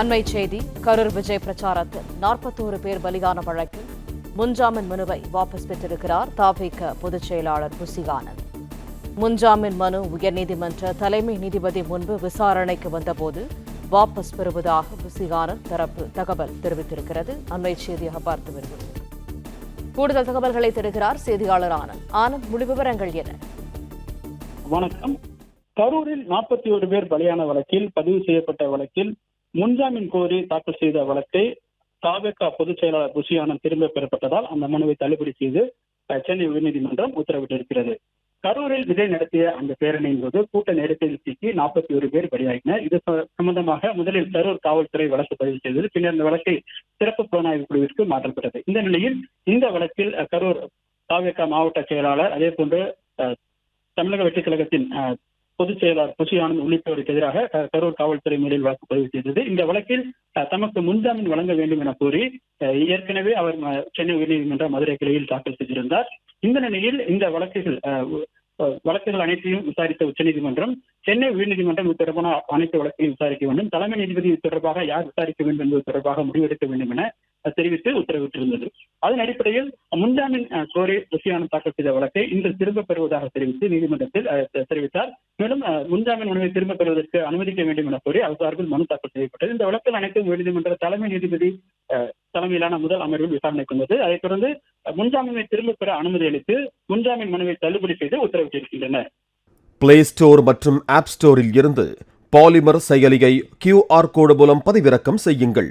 அண்மை செய்தி கரூர் விஜய் பிரச்சாரத்தில் நாற்பத்தோரு பேர் பலியான வழக்கில் முன்ஜாமீன் மனுவை வாபஸ் பெற்றிருக்கிறார் தாபிக பொதுச் செயலாளர் புசிகானந்த் முன்ஜாமீன் மனு உயர்நீதிமன்ற தலைமை நீதிபதி முன்பு விசாரணைக்கு வந்தபோது வாபஸ் பெறுவதாக புசிகானந்த் தரப்பு தகவல் தெரிவித்திருக்கிறது. அண்மை செய்தியாக பார்த்து வருகிறோம் கூடுதல் தகவல்களை தருகிறார் செய்தியாளர் ஆனந்த். ஆனந்த் முழு விவரங்கள் என்ன? வணக்கம். கரூரில் நாற்பத்தி ஒரு பேர் பலியான வழக்கில் பதிவு செய்யப்பட்ட வழக்கில் முன்ஜாமீன் கோரி தாக்கல் செய்த வழக்கை தாவேகா பொதுச் செயலாளர் புஷி ஆனந்த் திரும்ப பெறப்பட்டதால் அந்த மனுவை தள்ளுபடி செய்து சென்னை உயர்நீதிமன்றம் உத்தரவிட்டிருக்கிறது. கரூரில் விஜய் நடத்திய அந்த பேரணியின் போது கூட்ட நெரிசலில் சிக்கி நாற்பத்தி ஒரு பேர் பலியாகினர். இது சம்பந்தமாக முதலில் கரூர் காவல்துறை வழக்கு பதிவு செய்தது பின்னர் இந்த வழக்கை சிறப்பு புலனாய்வு குழுவிற்கு மாற்றப்பட்டது. இந்த நிலையில் இந்த வழக்கில் கரூர் தாவேகா மாவட்ட செயலாளர் அதே போன்று தமிழக வெற்றிக் கழகத்தின் பொதுச் செயலாளர் குஷி ஆனந்த் உள்ளிட்டோருக்கு எதிராக கரூர் காவல்துறை மேலில் வழக்கு பதிவு செய்தது. இந்த வழக்கில் தமக்கு முன்ஜாமீன் வழங்க வேண்டும் என கூறி ஏற்கனவே அவர் சென்னை உயர்நீதிமன்ற மதுரை கிளையில் தாக்கல் செய்திருந்தார். இந்த நிலையில் இந்த வழக்குகள் வழக்குகள் அனைத்தையும் விசாரித்த உச்சநீதிமன்றம் சென்னை உயர்நீதிமன்றம் இது தொடர்பான அனைத்து வழக்கையும் விசாரிக்க வேண்டும். தலைமை நீதிபதி இது தொடர்பாக யார் விசாரிக்க வேண்டும் என்பது தொடர்பாக முடிவெடுக்க வேண்டும் என தெரிவித்து உத்தரவிட்டிருந்தது. அதன் அடிப்படையில் முன்ஜாமீன் கோரி ருசியான தாக்கல் செய்த வழக்கை இன்று திரும்பப் பெறுவதாக தெரிவித்து நீதிமன்றத்தில் தெரிவித்தார். மேலும் முன்ஜாமீன் மனுவை திரும்பப் பெறுவதற்கு அனுமதிக்க வேண்டும் என கோரி அவர் சார்பில் மனு தாக்கல் செய்யப்பட்டது. இந்த வழக்கில் அனைத்தும் உயர்நீதிமன்ற தலைமை நீதிபதி அஹ், தலைமையிலான முதல் அமர்வில் விசாரணை கொண்டது. அதைத் தொடர்ந்து முன்ஜாமீனை திரும்பப் பெற அனுமதி அளித்து முன்ஜாமீன் மனுவை தள்ளுபடி செய்து உத்தரவிட்டிருக்கின்றனர். பிளே ஸ்டோர் மற்றும் ஆப் ஸ்டோரில் இருந்து பாலிமர் செயலியை கியூஆர் கோடு மூலம் பதிவிறக்கம் செய்யுங்கள்.